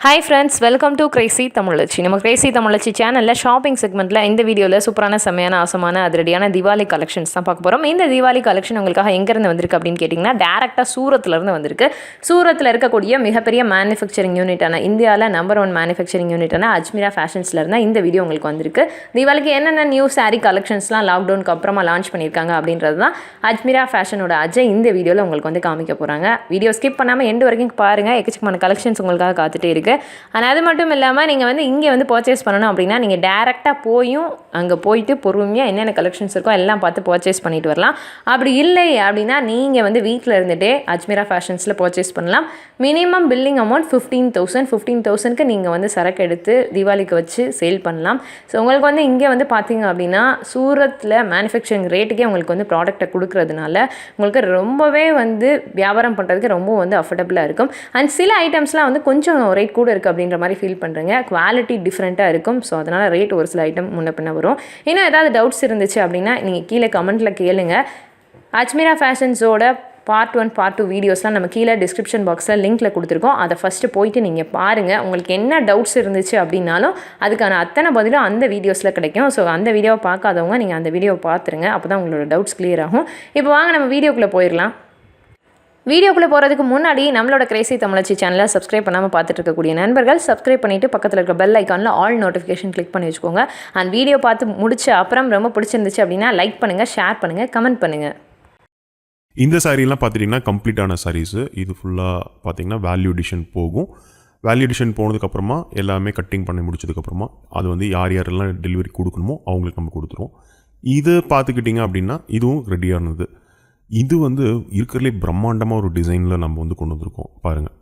Hi friends welcome to crazy தமிழச்சி நம்ம Crazy தமிழச்சி சேனலில் shopping செக்மெண்ட்டில் இந்த வீடியோவில் சூப்பரான செம்மையான ஆசமான அதிரடியான தீபாவளி கலெக்ஷன்ஸ் தான் பார்க்க போகிறோம் இந்த தீபாவளி கலெக்ஷன் உங்களுக்காக எங்கேருந்து வந்திருக்கு அப்படின்னு கேட்டிங்கன்னா டேரெக்டாக சூரத்துலேருந்து வந்திருக்கு. சூரத்தில் இருக்கக்கூடிய மிகப்பெரிய மேனுஃபேக்சரிங் யூனிட்டான இந்தியாவில் நம்பர் ஒன் மேனுஃபேக்சரிங் யூனிட்டான அஜ்மீரா ஃபேஷன்ஸில் இருந்தால் இந்த வீடியோ உங்களுக்கு வந்திருக்கு. தீபாவளிக்கு என்னென்ன நியூ saree கலெக்ஷன்ஸ்லாம் லாக்டவுனுக்கு அப்புறமா லான்ச் பண்ணியிருக்காங்க அப்படின்றது தான் அஜ்மீரா ஃபேஷனோட அஜய் இந்த வீடியோவில் உங்களுக்கு வந்து காமிக்க போகிறாங்க வீடியோ ஸ்கிப் பண்ணாமல் எண்டு வரைக்கும் பாருங்கள் எக்கச்சக்கமான கலெக்ஷன்ஸ் உங்களுக்காக காத்துட்டே இருக்குது ஆனால் அது மட்டும் இல்லாமல் நீங்கள் வந்து இங்கே வந்து பர்ச்சேஸ் பண்ணணும் அப்படின்னா நீங்கள் டேரெக்டாக போயும் அங்கே போயிட்டு பொறுமையாக என்னென்ன கலெக்ஷன்ஸ் இருக்கோ எல்லாம் பார்த்து பர்ச்சேஸ் பண்ணிட்டு வரலாம். அப்படி இல்லை அப்படின்னா நீங்கள் வந்து வீட்டில் இருந்துகிட்டே அஜ்மீரா ஃபேஷன்ஸில் பர்ச்சேஸ் பண்ணலாம். Minimum billing amount fifteen thousand fifteen தௌசண்ட்க்கு நீங்கள் வந்து சரக்கு எடுத்து தீபாவளிக்கு வச்சு சேல் பண்ணலாம். ஸோ உங்களுக்கு வந்து இங்கே வந்து பார்த்தீங்க அப்படின்னா சூரத்தில் மேனுஃபேக்சரிங் ரேட்டுக்கே உங்களுக்கு வந்து ப்ராடக்ட்டை கொடுக்கறதுனால உங்களுக்கு ரொம்பவே வந்து வியாபாரம் பண்ணுறதுக்கு ரொம்ப வந்து அஃபோர்டபுளாக இருக்கும். அண்ட் சில ஐட்டம்ஸ்லாம் வந்து கொஞ்சம் ரேட் கூட இருக்குது அப்படின்ற மாதிரி ஃபீல் பண்ணுறீங்க குவாலிட்டி டிஃப்ரெண்ட்டாக இருக்கும். ஸோ அதனால் ரேட் ஒரு சில ஐட்டம் முன்ன பின்ன வரும். இன்னும் ஏதாவது டவுட்ஸ் இருந்துச்சு அப்படின்னா நீங்கள் கீழே கமெண்ட்டில் கேளுங்க. அஜ்மீரா ஃபேஷன்ஸோட பார்ட் ஒன் பார்ட் டூ வீடியோஸ்லாம் நம்ம கீழே டிஸ்கிரிப்ஷன் பாக்ஸில் லிங்க்கில் கொடுத்துருக்கோம். அதை ஃபஸ்ட்டு போயிட்டு நீங்கள் பாருங்கள் உங்களுக்கு என்ன டவுட்ஸ் இருந்துச்சு அப்படின்னாலும் அதுக்கான அத்தனை பதிலும் அந்த வீடியோஸில் கிடைக்கும். ஸோ அந்த வீடியோவை பார்க்காதவங்க நீங்கள் அந்த வீடியோவை பார்த்துருங்க. அப்போ தான் உங்களோட டவுட்ஸ் கிளியர் ஆகும். இப்போ வாங்க நம்ம வீடியோக்குள்ளே போயிடலாம். வீடியோக்குள்ளே போகிறதுக்கு முன்னாடி நம்மளோட கிரேசி தமிழச்சி சேனலை சப்ஸ்கிரைப் பண்ணாமல் பார்த்துட்டு இருக்கக்கூடிய நண்பர்கள் சப்ஸ்கிரைப் பண்ணிவிட்டு பக்கத்தில் இருக்க பெல் ஐக்கானில் ஆல் நோட்டிஃபிகேஷன் கிளிக் பண்ணி வச்சுக்கோங்க. அண்ட் வீடியோ பார்த்து முடிச்ச அப்புறம் ரொம்ப பிடிச்சிருந்துச்சு அப்படின்னா லைக் பண்ணுங்கள் ஷேர் பண்ணுங்கள் கமெண்ட் பண்ணுங்கள் இந்த சாரீலாம் பார்த்துட்டிங்கன்னா கம்ப்ளீட்டான சாரீஸு இது ஃபுல்லாக பார்த்தீங்கன்னா வேல்யூ எடிஷன் போகும். வேல்யூ எடிஷன் போனதுக்கப்புறமா எல்லாமே கட்டிங் பண்ணி முடிச்சதுக்கப்புறமா அது வந்து யார் யாரெல்லாம் டெலிவரி கொடுக்கணுமோ அவங்களுக்கு நம்ம கொடுத்துருவோம். இது பார்த்துக்கிட்டிங்க அப்படின்னா இதுவும் ரெடியானது இது வந்து இருக்கிறதுலே பிரம்மாண்டமாக ஒரு டிசைனில் நம்ம வந்து கொண்டு வந்திருக்கோம். பாருங்கள்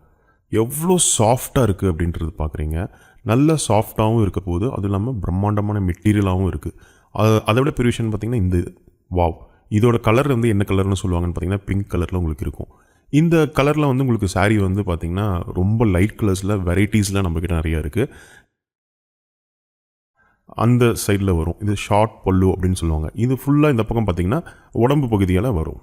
எவ்வளோ சாஃப்டாக இருக்குது அப்படின்றது பார்க்குறீங்க நல்ல சாஃப்டாகவும் இருக்க போது அதுவும் இல்லாமல் பிரம்மாண்டமான மெட்டீரியலாகவும் இருக்குது அது அதை விட பெரிய விஷயம்னு பார்த்தீங்கன்னா இந்த வாவ் இதோட கலர் வந்து என்ன கலர்னு சொல்லுவாங்கன்னு பார்த்தீங்கன்னா பிங்க் கலரில் உங்களுக்கு இருக்கும். இந்த கலரில் வந்து உங்களுக்கு சாரீ வந்து பார்த்தீங்கன்னா ரொம்ப லைட் கலர்ஸில் வெரைட்டிஸில் நம்மக்கிட்ட நிறையா இருக்குது அந்த சைடில் வரும். இது ஷார்ட் பல்லு அப்படின்னு சொல்லுவாங்க. இது ஃபுல்லாக இந்த பக்கம் பார்த்தீங்கன்னா உடம்பு பகுதியால் வரும்.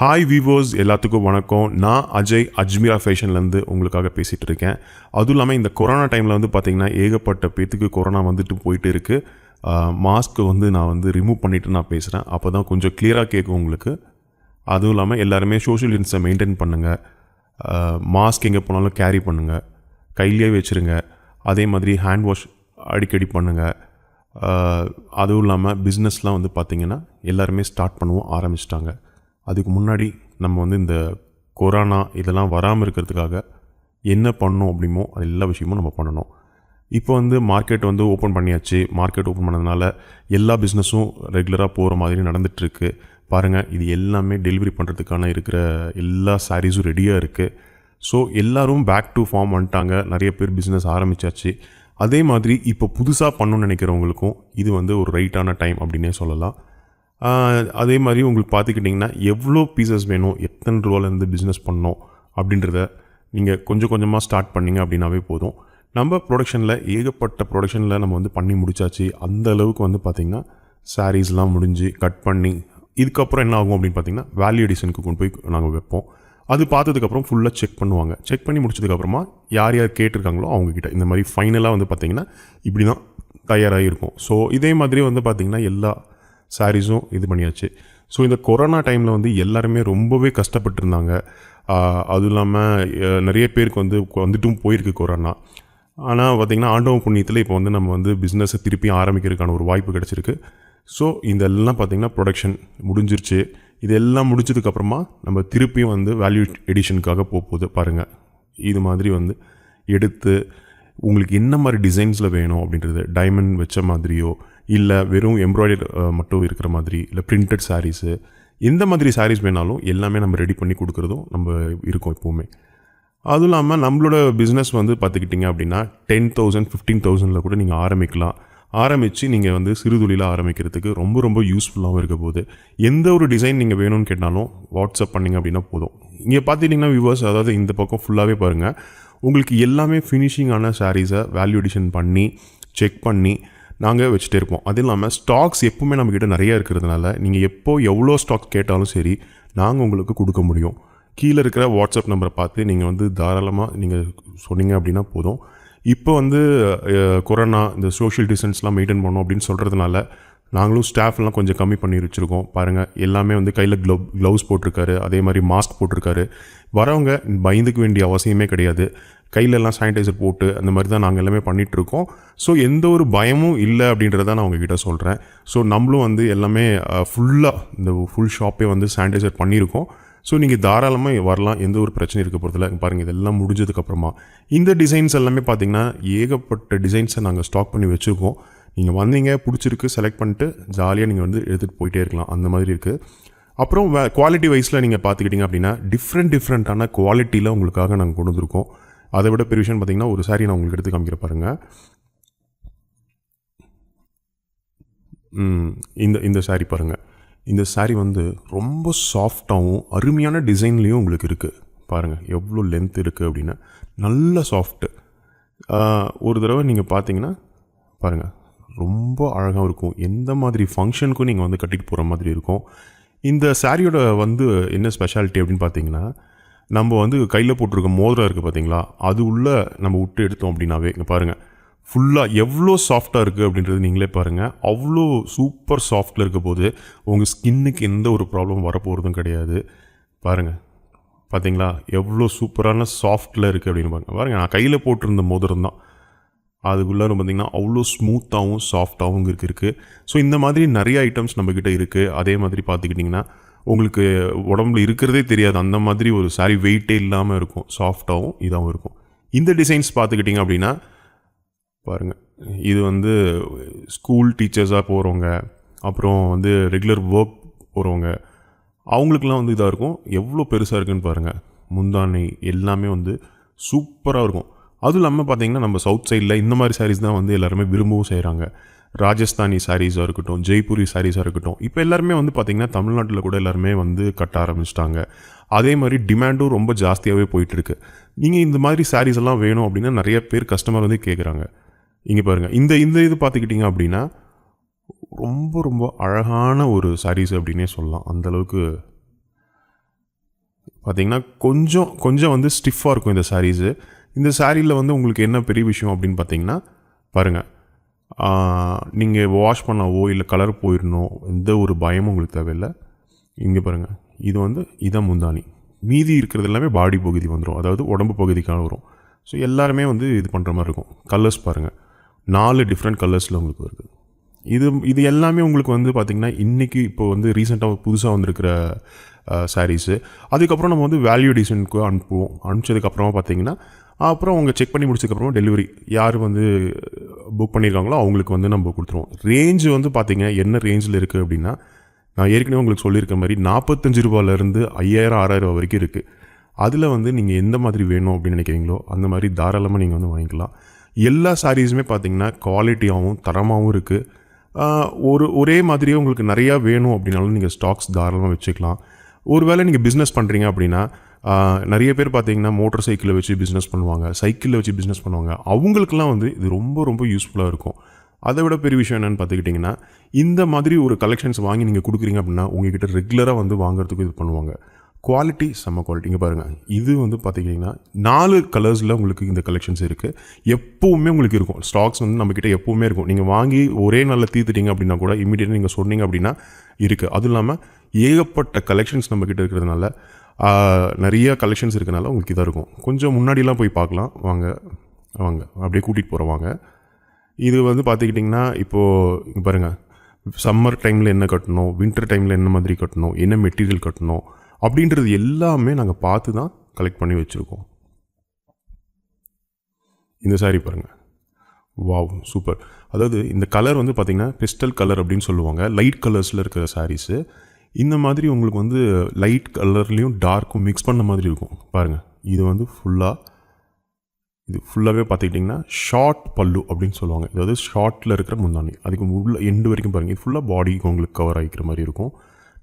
ஹாய் விவோஸ் எல்லாத்துக்கும் வணக்கம். நான் அஜய் அஜ்மீரா ஃபேஷன்லேருந்து உங்களுக்காக பேசிகிட்டு இருக்கேன். அதுவும் இல்லாமல் இந்த கொரோனா டைமில் வந்து பார்த்திங்கன்னா ஏகப்பட்ட பேத்துக்கு கொரோனா வந்துட்டு போயிட்டு இருக்குது மாஸ்க்கு வந்து நான் வந்து ரிமூவ் பண்ணிவிட்டு நான் பேசுகிறேன் அப்போ தான் கொஞ்சம் கிளியராக கேட்கும் உங்களுக்கு. அதுவும் இல்லாமல் எல்லாருமே சோஷியல் டிஸ்டன்ஸை மெயின்டைன் பண்ணுங்கள் மாஸ்க் எங்கே போனாலும் கேரி பண்ணுங்கள் கையிலே வச்சுருங்க. அதே மாதிரி ஹேண்ட் வாஷ் அடிக்கடி பண்ணுங்கள் அதுவும் இல்லாமல் பிஸ்னஸ்லாம் வந்து பார்த்திங்கன்னா எல்லாருமே ஸ்டார்ட் பண்ணவும் ஆரம்பிச்சிட்டாங்க. அதுக்கு முன்னாடி நம்ம வந்து இந்த கொரோனா இதெல்லாம் வராமல் இருக்கிறதுக்காக என்ன பண்ணணும் அப்படிமோ அது எல்லா விஷயமும் நம்ம பண்ணணும். இப்போ வந்து மார்க்கெட் வந்து ஓப்பன் பண்ணியாச்சு. மார்க்கெட் ஓப்பன் பண்ணதுனால எல்லா பிஸ்னஸும் ரெகுலராக போகிற மாதிரி நடந்துகிட்ருக்கு பாருங்கள் இது எல்லாமே டெலிவரி பண்ணுறதுக்கான இருக்கிற எல்லா சாரீஸும் ரெடியாக இருக்குது ஸோ எல்லோரும் பேக் டு ஃபார்ம் வந்துட்டாங்க. நிறைய பேர் பிஸ்னஸ் ஆரம்பித்தாச்சு அதே மாதிரி இப்போ புதுசாக பண்ணணும்னு நினைக்கிறவங்களுக்கும் இது வந்து ஒரு ரைட்டான டைம் அப்படின்னே சொல்லலாம். அதே மாதிரி உங்களுக்கு பார்த்துக்கிட்டிங்கன்னா எவ்வளோ பீசஸ் வேணும் எத்தனை ரூபாலேருந்து பிஸ்னஸ் பண்ணணும் அப்படின்றத நீங்கள் கொஞ்சம் கொஞ்சமாக ஸ்டார்ட் பண்ணிங்க அப்படின்னாவே போதும். நம்ம ப்ரொடக்ஷனில் ஏகப்பட்ட ப்ரொடக்ஷனில் நம்ம வந்து பண்ணி முடிச்சாச்சு. அந்த அளவுக்கு வந்து பார்த்திங்கன்னா சாரீஸ்லாம் முடிஞ்சு கட் பண்ணி இதுக்கப்புறம் என்ன ஆகும் அப்படின்னு பார்த்தீங்கன்னா வேல்யூ எடிஷனுக்கு கொண்டு போய் நாங்கள் வைப்போம். அது பார்த்ததுக்கப்புறம் ஃபுல்லாக செக் பண்ணுவாங்க. செக் பண்ணி முடிச்சதுக்கப்புறமா யார் யார் கேட்டிருக்காங்களோ அவங்கக்கிட்ட இந்த மாதிரி ஃபைனலாக வந்து பார்த்திங்கன்னா இப்படி தான் தயாராக இருக்கும். ஸோ இதே மாதிரி வந்து பார்த்திங்கன்னா எல்லா சாரீஸும் இது பண்ணியாச்சு. ஸோ இந்த கொரோனா டைமில் வந்து எல்லாருமே ரொம்பவே கஷ்டப்பட்டிருந்தாங்க. அதுவும் இல்லாமல் நிறைய பேருக்கு வந்து வந்துட்டும் போயிருக்கு கொரோனா ஆனால் பார்த்திங்கன்னா ஆண்டவன் புண்ணியத்தில் இப்போ வந்து நம்ம வந்து பிஸ்னஸை திருப்பி ஆரம்பிக்கிறதுக்கான ஒரு வாய்ப்பு கிடச்சிருக்கு. ஸோ இதெல்லாம் பார்த்திங்கன்னா ப்ரொடக்ஷன் முடிஞ்சிருச்சு. இதெல்லாம் முடிச்சதுக்கப்புறமா நம்ம திருப்பியும் வந்து வேல்யூ எடிஷனுக்காக போக போகுது பாருங்கள் இது மாதிரி வந்து எடுத்து உங்களுக்கு என்ன மாதிரி டிசைன்ஸில் வேணும் அப்படின்றது டைமண்ட் வச்ச மாதிரியோ இல்லை வெறும் எம்ப்ராய்டர் மட்டும் இருக்கிற மாதிரி இல்லை பிரிண்டட் சாரீஸு எந்த மாதிரி சாரீஸ் வேணாலும் எல்லாமே நம்ம ரெடி பண்ணி கொடுக்குறதும் நம்ம இருக்கோம் எப்போவுமே அதுவும் இல்லாமல் நம்மளோட பிஸ்னஸ் வந்து பார்த்துக்கிட்டிங்க அப்படின்னா டென் தௌசண்ட் ஃபிஃப்டீன் தௌசண்டில் கூட நீங்கள் ஆரம்பிக்கலாம். ஆரம்பித்து நீங்கள் வந்து சிறு தொழிலாக ஆரம்பிக்கிறதுக்கு ரொம்ப ரொம்ப யூஸ்ஃபுல்லாகவும் இருக்க போகுது. எந்த ஒரு டிசைன் நீங்கள் வேணும்னு கேட்டாலும் வாட்ஸ்அப் பண்ணிங்க அப்படின்னா போதும். இங்கே பார்த்துட்டிங்கன்னா வியூவர்ஸ் அதாவது இந்த பக்கம் ஃபுல்லாகவே பாருங்கள் உங்களுக்கு எல்லாமே ஃபினிஷிங்கான சாரீஸை வேல்யூ எடிஷன் பண்ணி செக் பண்ணி நாங்கள் வச்சுட்டே இருப்போம். அது இல்லாமல் ஸ்டாக்ஸ் எப்பவுமே நம்மக்கிட்ட நிறைய இருக்கிறதுனால நீங்கள் எப்போ எவ்வளோ ஸ்டாக் கேட்டாலும் சரி நாங்கள் உங்களுக்கு கொடுக்க முடியும். கீழே இருக்கிற வாட்ஸ்அப் நம்பரை பார்த்து நீங்கள் வந்து தாராளமாக நீங்கள் சொன்னீங்க அப்படின்னா போதும். இப்போ வந்து கொரோனா இந்த சோஷியல் டிஸ்டன்ஸ்லாம் மெயின்டைன் பண்ணோம் அப்படின்னு சொல்கிறதுனால நாங்களும் ஸ்டாஃப்லாம் கொஞ்சம் கம்மி பண்ணி வச்சுருக்கோம். பாருங்கள் எல்லாமே வந்து கையில் க்ளவ் க்ளவுஸ் போட்டிருக்காரு அதே மாதிரி மாஸ்க் போட்டிருக்காரு. வரவங்க பயந்துக்க வேண்டிய அவசியமே கிடையாது. கையிலெல்லாம் சானிடைசர் போட்டு அந்த மாதிரி தான் நாங்கள் எல்லாமே பண்ணிகிட்ருக்கோம் ஸோ எந்த ஒரு பயமும் இல்லை அப்படின்றத நான் உங்ககிட்ட சொல்கிறேன் ஸோ நம்மளும் வந்து எல்லாமே ஃபுல்லாக இந்த ஃபுல் ஷாப்பே வந்து சானிடைசர் பண்ணியிருக்கோம். ஸோ நீங்கள் தாராளமாக வரலாம். எந்த ஒரு பிரச்சனையும் இருக்க போகிறதில்ல பாருங்கள் இதெல்லாம் முடிஞ்சதுக்கப்புறமா. இந்த டிசைன்ஸ் எல்லாமே பார்த்தீங்கன்னா ஏகப்பட்ட டிசைன்ஸை நாங்கள் ஸ்டாக் பண்ணி வச்சுருக்கோம். நீங்கள் வந்தீங்க பிடிச்சிருக்கு செலக்ட் பண்ணிட்டு ஜாலியாக நீங்கள் வந்து எடுத்துகிட்டு போயிட்டே இருக்கலாம். அந்த மாதிரி இருக்குது அப்புறம் வே குவாலிட்டி வைஸில் நீங்கள் பார்த்துக்கிட்டிங்க அப்படின்னா டிஃப்ரெண்ட் டிஃப்ரெண்ட்டான குவாலிட்டியில் உங்களுக்காக நாங்கள் கொண்டு வந்திருக்கோம். அதை விட பெரிய விஷயம் பார்த்தீங்கன்னா ஒரு சாரி நான் உங்களுக்கு எடுத்து காமிக்கிற பாருங்கள் ம், இந்த இந்த சாரி பாருங்கள் இந்த சாரீ வந்து ரொம்ப சாஃப்டாகவும் அருமையான டிசைன்லேயும் உங்களுக்கு இருக்குது பாருங்கள் எவ்வளோ லென்த் இருக்குது அப்படின்னு நல்ல சாஃப்ட்டு ஒரு தடவை நீங்கள் பார்த்தீங்கன்னா பாருங்கள் ரொம்ப அழகாக இருக்கும். எந்த மாதிரி ஃபங்க்ஷனுக்கும் நீங்கள் வந்து கட்டிட்டு போகிற மாதிரி இருக்கும். இந்த சாரியோட வந்து என்ன ஸ்பெஷாலிட்டி அப்படின்னு பார்த்தீங்கன்னா நம்ம வந்து கையில் போட்டிருக்க மோதிரம் இருக்குது பார்த்தீங்களா அது உள்ளே நம்ம விட்டு எடுத்தோம் அப்படின்னாவே இங்கே பாருங்கள் ஃபுல்லாக எவ்வளோ சாஃப்டாக இருக்குது அப்படின்றது நீங்களே பாருங்கள் அவ்வளோ சூப்பர் சாஃப்டில் இருக்க போது உங்கள் ஸ்கின்னுக்கு எந்த ஒரு ப்ராப்ளம் வரப்போகிறதும் கிடையாது. பாருங்கள் பார்த்தீங்களா எவ்வளோ சூப்பரான சாஃப்டில் இருக்குது அப்படின்னு பாருங்க. பாருங்கள் நான் கையில் போட்டிருந்த மோதிரம் தான். அதுக்குள்ளே பார்த்தீங்கன்னா அவ்வளோ ஸ்மூத்தாகவும் சாஃப்டாகவும் இருக்கு இருக்குது ஸோ இந்த மாதிரி நிறைய ஐட்டம்ஸ் நம்மக்கிட்ட இருக்குது அதே மாதிரி பார்த்துக்கிட்டிங்கன்னா உங்களுக்கு உடம்புல இருக்கிறதே தெரியாது. அந்த மாதிரி ஒரு சாரி வெயிட்டே இல்லாமல் இருக்கும். சாஃப்டாகவும் இதாகவும் இருக்கும். இந்த டிசைன்ஸ் பார்த்துக்கிட்டிங்க அப்படின்னா பாருங்கள் இது வந்து ஸ்கூல் டீச்சர்ஸாக போகிறவங்க அப்புறம் வந்து ரெகுலர் ஒர்க் போகிறவங்க அவங்களுக்குலாம் வந்து இதாக இருக்கும். எவ்வளோ பெருசாக இருக்குன்னு பாருங்கள் முந்தானை எல்லாமே வந்து சூப்பராக இருக்கும். அதுவும் இல்லாமல் பார்த்தீங்கன்னா நம்ம சவுத் சைடில் இந்த மாதிரி சாரீஸ் தான் வந்து எல்லாருமே விரும்பவும் செய்கிறாங்க ராஜஸ்தானி சாரீஸாக இருக்கட்டும் ஜெய்ப்பூரி சாரீஸாக இருக்கட்டும் இப்போ எல்லாருமே வந்து பார்த்திங்கன்னா தமிழ்நாட்டில் கூட எல்லாருமே வந்து கட்ட ஆரம்பிச்சிட்டாங்க. அதே மாதிரி டிமாண்டும் ரொம்ப ஜாஸ்தியாகவே போயிட்டுருக்கு நீங்கள் இந்த மாதிரி சாரீஸ் எல்லாம் வேணும் அப்படின்னா நிறைய பேர் கஸ்டமர் வந்து கேட்குறாங்க இங்கே பாருங்கள் இந்த இந்த இது பார்த்துக்கிட்டிங்க அப்படின்னா ரொம்ப ரொம்ப அழகான ஒரு சாரீஸ் அப்படின்னே சொல்லலாம். அந்தளவுக்கு பார்த்தீங்கன்னா கொஞ்சம் கொஞ்சம் வந்து ஸ்டிஃபாக இருக்கும் இந்த சாரீஸு இந்த சாரியில் வந்து உங்களுக்கு என்ன பெரிய விஷயம் அப்படின்னு பார்த்தீங்கன்னா பாருங்கள் நீங்கள் வாஷ் பண்ணவோ இல்லை கலர் போயிடணும் எந்த ஒரு பயமும் உங்களுக்கு தேவையில்லை. இங்கே பாருங்கள் இது வந்து இதான் முந்தானி மீதி இருக்கிறது எல்லாமே பாடி பகுதி வந்துடும் அதாவது உடம்பு பகுதிக்காக வரும். ஸோ எல்லாருமே வந்து இது பண்ணுற மாதிரி இருக்கும். கலர்ஸ் பாருங்கள் நாலு டிஃப்ரெண்ட் கலர்ஸில் உங்களுக்கு வருது. இது இது எல்லாமே உங்களுக்கு வந்து பார்த்திங்கன்னா இன்றைக்கி இப்போ வந்து ரீசெண்டாக புதுசாக வந்திருக்கிற சாரீஸு அதுக்கப்புறம் நம்ம வந்து வேல்யூ டிசைனுக்கு அனுப்புவோம். அனுப்பிச்சதுக்கப்புறமா பார்த்தீங்கன்னா அப்புறம் அவங்க செக் பண்ணி முடிச்சதுக்கப்புறமா டெலிவரி யார் வந்து புக் பண்ணியிருக்காங்களோ அவங்களுக்கு வந்து நம்ம கொடுத்துருவோம். ரேஞ்சு வந்து பார்த்திங்கன்னா என்ன ரேஞ்சில் இருக்குது அப்படின்னா நான் ஏற்கனவே உங்களுக்கு சொல்லியிருக்க மாதிரி நாற்பத்தஞ்சு ரூபாயிலேருந்து ஐயாயிரம் ஆறாயிரம் ரூபா வரைக்கும் இருக்குது அதில் வந்து நீங்கள் எந்த மாதிரி வேணும் அப்படின்னு நினைக்கிறீங்களோ அந்த மாதிரி தாராளமாக நீங்கள் வந்து வாங்கிக்கலாம். எல்லா சாரீஸுமே பார்த்தீங்கன்னா குவாலிட்டியாகவும் தரமாகவும் இருக்குது ஒரு ஒரே மாதிரியே உங்களுக்கு நிறையா வேணும் அப்படின்னாலும் நீங்கள் ஸ்டாக்ஸ் தாராளமாக வச்சுக்கலாம். ஒருவேளை நீங்கள் பிஸ்னஸ் பண்ணுறீங்க அப்படின்னா நிறைய பேர் பார்த்தீங்கன்னா மோட்டர் சைக்கிளை வச்சு பிஸ்னஸ் பண்ணுவாங்க சைக்கிளில் வச்சு பிஸ்னஸ் பண்ணுவாங்க. அவங்களுக்குலாம் வந்து இது ரொம்ப ரொம்ப யூஸ்ஃபுல்லாக இருக்கும். அதை விட பெரிய விஷயம் என்னென்னு பார்த்துக்கிட்டிங்கன்னா இந்த மாதிரி ஒரு கலெக்ஷன்ஸ் வாங்கி நீங்கள் கொடுக்குறீங்க அப்படின்னா உங்ககிட்ட ரெகுலராக வந்து வாங்குறதுக்கு இது பண்ணுவாங்க. குவாலிட்டி செம்ம குவாலிட்டி இங்கே பாருங்கள் இது வந்து பார்த்துக்கிட்டிங்கன்னா நாலு கலர்ஸில் உங்களுக்கு இந்த கலெக்ஷன்ஸ் இருக்குது எப்போவுமே உங்களுக்கு இருக்கும். ஸ்டாக்ஸ் வந்து நம்மக்கிட்ட எப்போவுமே இருக்கும். நீங்கள் வாங்கி ஒரே நாளில் தீர்த்துட்டீங்க அப்படின்னா கூட இமீடியட்டாக நீங்கள் சொன்னீங்க அப்படின்னா இருக்குது அதுவும் இல்லாமல் ஏகப்பட்ட கலெக்ஷன்ஸ் நம்மக்கிட்ட இருக்கிறதுனால நிறைய கலெக்ஷன்ஸ் இருக்கனால உங்களுக்கு இதாக இருக்கும். கொஞ்சம் முன்னாடிலாம் போய் பார்க்கலாம். வாங்க வாங்க. அப்படியே கூட்டிகிட்டு போகிறோம் வாங்க. இது வந்து பார்த்துக்கிட்டிங்கன்னா இப்போது இங்கே பாருங்கள் சம்மர் டைமில் என்ன கட்டணும்? வின்டர் டைமில் என்ன மாதிரி கட்டணும்? என்ன மெட்டீரியல் கட்டணும்? அப்படின்றது எல்லாமே நாங்கள் பார்த்து தான் கலெக்ட் பண்ணி வச்சுருக்கோம். இந்த saree பாருங்கள் வாவ் சூப்பர் அதாவது இந்த கலர் வந்து பார்த்திங்கன்னா பிஸ்டல் கலர் அப்படின்னு சொல்லுவாங்க. லைட் கலர்ஸில் இருக்கிற சாரீஸு இந்த மாதிரி உங்களுக்கு வந்து லைட் கலர்லேயும் டார்க்கும் மிக்ஸ் பண்ண மாதிரி இருக்கும். பாருங்கள் இது வந்து ஃபுல்லாக இது ஃபுல்லாகவே பார்த்துக்கிட்டிங்கன்னா ஷார்ட் பல்லு அப்படின்னு சொல்லுவாங்க. அதாவது ஷார்ட்டில் இருக்கிற முந்தானி அதுக்கு உள்ள எண்டு வரைக்கும் பாருங்கள் இது ஃபுல்லாக பாடிக்கு உங்களுக்கு கவர் ஆகிக்கிற மாதிரி இருக்கும்.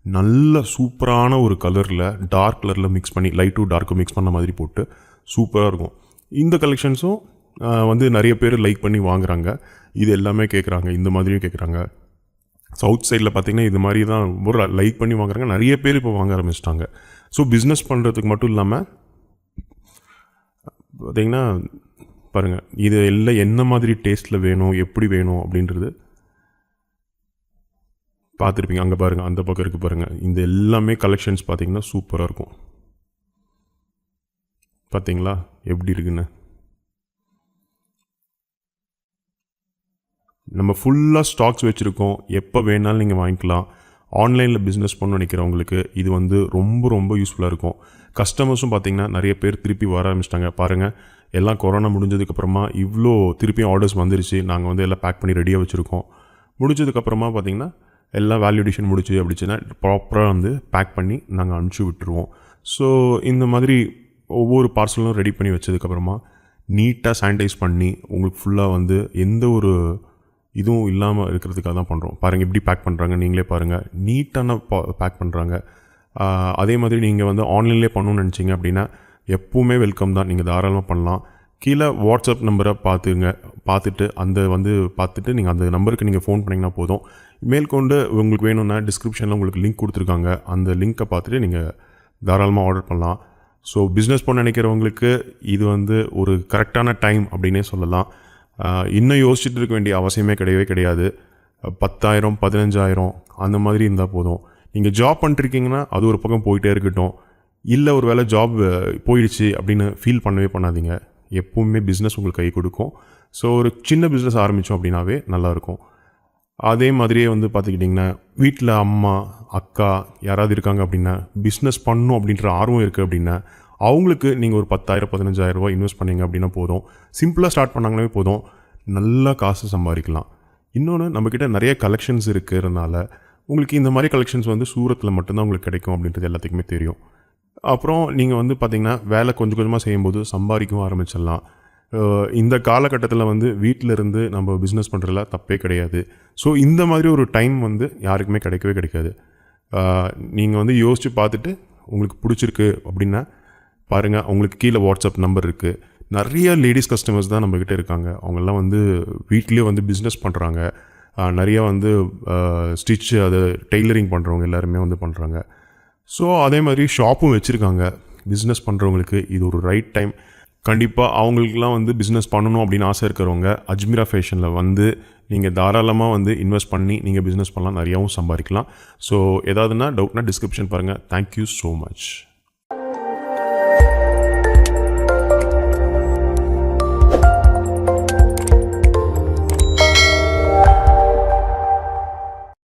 நல்ல சூப்பரான ஒரு கலரில் டார்க் கலரில் மிக்ஸ் பண்ணி லைட் டு டார்க்கு மிக்ஸ் பண்ண மாதிரி போட்டு சூப்பராக இருக்கும். இந்த கலெக்ஷன்ஸும் வந்து நிறைய பேர் லைக் பண்ணி வாங்குறாங்க. இது எல்லாமே கேட்குறாங்க இந்த மாதிரியும் கேட்குறாங்க சவுத் சைடில் பார்த்திங்கன்னா இது மாதிரி தான் ஒரு லைக் பண்ணி வாங்குறாங்க. நிறைய பேர் இப்போ வாங்க ஆரம்பிச்சிட்டாங்க. ஸோ பிஸ்னஸ் பண்ணுறதுக்கு மட்டும் இல்லாமல் பார்த்தீங்கன்னா பாருங்கள் இது எல்லாம் என்ன மாதிரி டேஸ்ட்டில் வேணும் எப்படி வேணும் அப்படின்றது பார்த்துருப்பீங்க. அங்கே பாருங்கள் அந்த பக்கம் இருக்குது பாருங்கள் இந்த எல்லாமே கலெக்ஷன்ஸ் பார்த்தீங்கன்னா சூப்பராக இருக்கும். பார்த்தீங்களா? எப்படி இருக்குன்னு? நம்ம ஃபுல்லாக ஸ்டாக்ஸ் வச்சுருக்கோம். எப்போ வேணாலும் நீங்கள் வாங்கிக்கலாம். ஆன்லைனில் பிஸ்னஸ் பண்ண நினைக்கிறவங்களுக்கு இது வந்து ரொம்ப ரொம்ப யூஸ்ஃபுல்லாக இருக்கும். கஸ்டமர்ஸும் பார்த்தீங்கன்னா நிறைய பேர் திருப்பி வர ஆரம்பிச்சிட்டாங்க. பாருங்கள் எல்லாம் கொரோனா முடிஞ்சதுக்கப்புறமா இவ்வளோ திருப்பியும் ஆர்டர்ஸ் வந்துருச்சு. நாங்கள் வந்து எல்லாம் பேக் பண்ணி ரெடியாக வச்சுருக்கோம். முடிஞ்சதுக்கப்புறமா பார்த்தீங்கன்னா எல்லாம் வேல்யூடேஷன் முடிச்சு அப்படிச்சுன்னா ப்ராப்பராக வந்து பேக் பண்ணி நாங்கள் அனுப்பிச்சி விட்டுருவோம். ஸோ இந்த மாதிரி ஒவ்வொரு பார்சலும் ரெடி பண்ணி வச்சதுக்கப்புறமா நீட்டாக சானிடைஸ் பண்ணி உங்களுக்கு ஃபுல்லாக வந்து எந்த ஒரு இதுவும் இல்லாமல் இருக்கிறதுக்காக தான் பண்ணுறோம் பாருங்கள் எப்படி பேக் பண்ணுறாங்க நீங்களே பாருங்கள் நீட்டான பேக் பண்ணுறாங்க அதே மாதிரி நீங்கள் வந்து ஆன்லைன்லேயே பண்ணணும்னு நினச்சிங்க அப்படின்னா எப்பவுமே வெல்கம் தான். நீங்கள் தாராளமாக பண்ணலாம். கீழே வாட்ஸ்அப் நம்பரை பார்த்துங்க பார்த்துட்டு அந்த வந்து பார்த்துட்டு நீங்கள் அந்த நம்பருக்கு நீங்கள் ஃபோன் பண்ணிங்கன்னா போதும். மேற்கொண்டு உங்களுக்கு வேணும்னா டிஸ்கிரிப்ஷனில் உங்களுக்கு லிங்க் கொடுத்துருக்காங்க. அந்த லிங்க்கை பார்த்துட்டு நீங்கள் தாராளமாக ஆர்டர் பண்ணலாம். ஸோ பிஸ்னஸ் பண்ண நினைக்கிறவங்களுக்கு இது வந்து ஒரு கரெக்டான டைம் அப்படின்னே சொல்லலாம். இன்னும் யோசிச்சுட்டு இருக்க வேண்டிய அவசியமே கிடையவே கிடையாது. பத்தாயிரம் பதினஞ்சாயிரம் அந்த மாதிரி இருந்தால் போதும். நீங்கள் ஜாப் பண்ணிட்டுருக்கீங்கன்னா அது ஒரு பக்கம் போயிட்டே இருக்கட்டும். இல்லை ஒரு வேளை ஜாப் போயிடுச்சு அப்படின்னு ஃபீல் பண்ணவே பண்ணாதீங்க. எப்பவுமே பிஸ்னஸ் உங்களுக்கு கை கொடுக்கும். ஸோ ஒரு சின்ன பிஸ்னஸ் ஆரம்பித்தோம் அப்படின்னாவே நல்லாயிருக்கும் அதே மாதிரியே வந்து பார்த்துக்கிட்டிங்கன்னா வீட்டில் அம்மா அக்கா யாராவது இருக்காங்க அப்படின்னா பிஸ்னஸ் பண்ணும் அப்படின்ற ஆர்வம் இருக்குது அப்படின்னா அவங்களுக்கு நீங்கள் ஒரு பத்தாயிரம் பதினஞ்சாயிரம் ரூபா இன்வெஸ்ட் பண்ணீங்க அப்படின்னா போதும். சிம்பிளாக ஸ்டார்ட் பண்ணாங்கனாவே போதும். நல்லா காசு சம்பாதிக்கலாம். இன்னொன்று நம்மக்கிட்ட நிறைய கலெக்ஷன்ஸ் இருக்கிறதுனால உங்களுக்கு இந்த மாதிரி கலெக்ஷன்ஸ் வந்து சூரத்தில் மட்டும்தான் உங்களுக்கு கிடைக்கும் அப்படின்றது எல்லாத்துக்குமே தெரியும். அப்புறம் நீங்கள் வந்து பார்த்தீங்கன்னா வேலை கொஞ்சம் கொஞ்சமாக செய்யும்போது சம்பாதிக்கவும் ஆரம்பிச்சிடலாம். இந்த காலகட்டத்தில் வந்து வீட்டில் இருந்து நம்ம பிஸ்னஸ் பண்ணுறதுல தப்பே கிடையாது. ஸோ இந்த மாதிரி ஒரு டைம் வந்து யாருக்குமே கிடைக்கவே கிடைக்காது. நீங்கள் வந்து யோசித்து பார்த்துட்டு உங்களுக்கு பிடிச்சிருக்கு அப்படின்னா பாருங்கள் உங்களுக்கு கீழே வாட்ஸ்அப் நம்பர் இருக்குது நிறைய லேடிஸ் கஸ்டமர்ஸ் தான் நம்மக்கிட்ட இருக்காங்க. அவங்கெல்லாம் வந்து வீட்லேயே வந்து பிஸ்னஸ் பண்ணுறாங்க நிறையா வந்து ஸ்டிச் அது டெய்லரிங் பண்ணுறவங்க எல்லாருமே வந்து பண்ணுறாங்க ஸோ அதே மாதிரி ஷாப்பும் வச்சுருக்காங்க. பிஸ்னஸ் பண்ணுறவங்களுக்கு இது ஒரு ரைட் டைம் கண்டிப்பாக அவங்களுக்குலாம் வந்து பிஸ்னஸ் பண்ணணும் அப்படின்னு ஆசை இருக்கிறவங்க அஜ்மீரா ஃபேஷனில் வந்து நீங்கள் தாராளமாக வந்து இன்வெஸ்ட் பண்ணி நீங்கள் பிஸ்னஸ் பண்ணலாம் நிறையாவும் சம்பாதிக்கலாம். ஸோ ஏதாவதுன்னா டவுட்னா டிஸ்கிரிப்ஷன் பாருங்கள் தேங்க்யூ ஸோ மச்